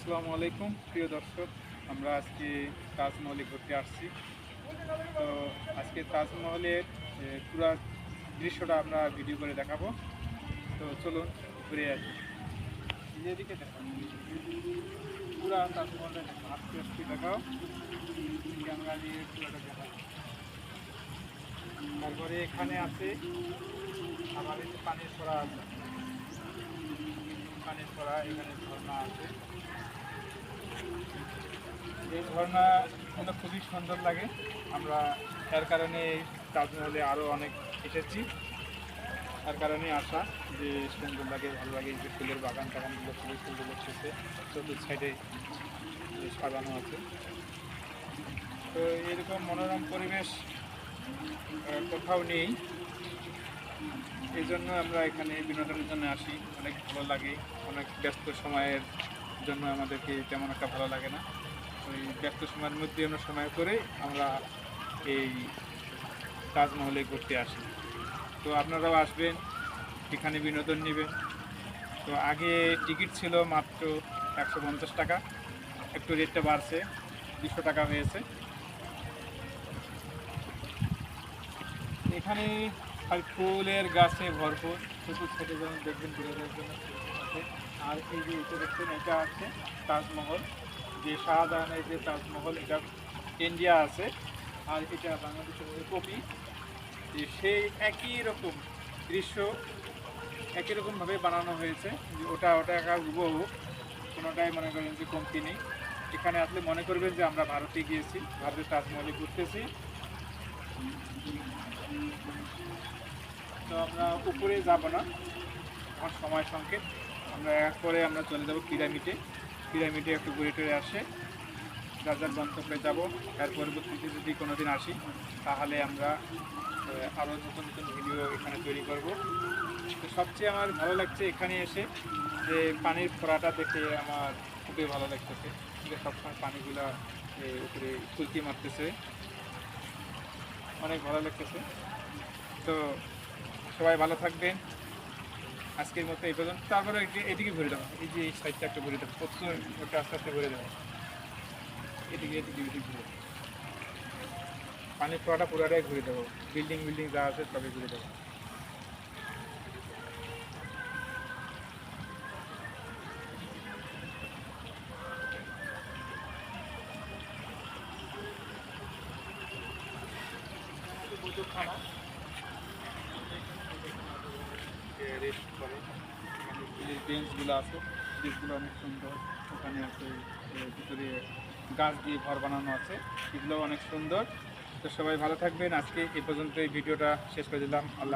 আসসালামু আলাইকুম, প্রিয় দর্শক। আমরা আজকে তাজমহলে ঘুরতে আসছি। তো আজকে তাজমহলের পুরো দৃশ্যটা আমরা ভিডিও করে দেখাবো। তো চলুন ঘুরে আসি। এদিকে পুরা তাজমহলটা দেখো আস্তে আস্তে দেখাও। ক্যামেরা দিয়ে পুরোটা দেখাও। তারপরে এখানে আছে যে পানির ছড়া আছে। পানির ছড়া এখানে ঝর্ণা আছে। এই ঝর্ণা গুলো খুবই সুন্দর লাগে। আমরা তার কারণে তাজমহলে আরও অনেক এসেছি। তার কারণে আসা যে সুন্দর লাগে, ভালো লাগে। যে ফুলের বাগান টাগানগুলো খুবই সুন্দর লাগতেছে। চতুর সাইডে সাজানো আছে। তো এরকম মনোরম পরিবেশ কোথাও নেই। এই জন্য আমরা এখানে বিনোদনের জন্য আসি। অনেক ভালো লাগে। অনেক ব্যস্ত সময়ের জন্য আমাদেরকে তেমন একটা ভালো লাগে না। ওই ব্যস্ত সময়ের মধ্যে আমরা সময় করে আমরা এই তাজমহলে ঘুরতে আসি। তো আপনারাও আসবেন, এখানে বিনোদন নেবেন। তো আগে টিকিট ছিল মাত্র একশো পঞ্চাশ টাকা। একটু রেটটা বাড়ছে, দুশো টাকা হয়েছে। এখানে খালি ফুলের গাছে ভরপুর। চতুর সাইডে যেমন দেখবেন বিরোধের জন্য আছে। আর এই যে এটা দেখছেন, এটা আছে তাজমহল। যে শাহজাহানের যে তাজমহল, এটা ইন্ডিয়া আছে। আর এটা বাংলাদেশের কপি, যে সেই একই রকম দৃশ্য, একই রকমভাবে বানানো হয়েছে। যে ওটা ওটা একা হুবহু কোনোটাই মনে করেন যে কমতি নেই। এখানে আসলে মনে করবেন যে আমরা ভারতে গিয়েছি, ভারতের তাজমহলে ঘুরতেছি। তো আমরা উপরে যাব না। আমার সময় সংকেত। আমরা এক করে আমরা চলে যাব পিরামিডে। পিরামিডে একটু ঘুরে টুরে আসে। যার যার গন্তব্যে যাব। এর পরবর্তীতে যদি কোনো দিন আসি, তাহলে আমরা আরও নতুন নতুন ভিডিও এখানে তৈরি করব। তো সবচেয়ে আমার ভালো লাগছে এখানে এসে যে পানির ফোড়াটা দেখে আমার খুবই ভালো লাগতেছে। যে সবসময় পানিগুলো উপরে ফুলকি মারতেছে। অনেক ভালো লাগতেছে। তো সবাই ভালো থাকবেন। আজকের মতো এই পর্যন্ত। তারপরে এদিকে- ঘুরে দেবো এই যে এই সাইডটা একটু ঘুরে দেবো প্রচুর ওটা আস্তে আস্তে ঘুরে দেবো এদিকে এদিকে এদিকে ঘুরে পানির ফোয়াটা পুরোটাই ঘুরে দেবো বিল্ডিং বিল্ডিং যা আছে সবই ঘুরে দেবো খানা রেস্ট করে। যে বেঞ্চগুলো আছে বেঞ্চগুলো অনেক সুন্দর। ওখানে আছে ভিতরে গাছ দিয়ে ঘর বানানো আছে এগুলো অনেক সুন্দর। তো সবাই ভালো থাকবেন। আজকে এই পর্যন্ত এই ভিডিওটা শেষ করে দিলাম। আল্লাহ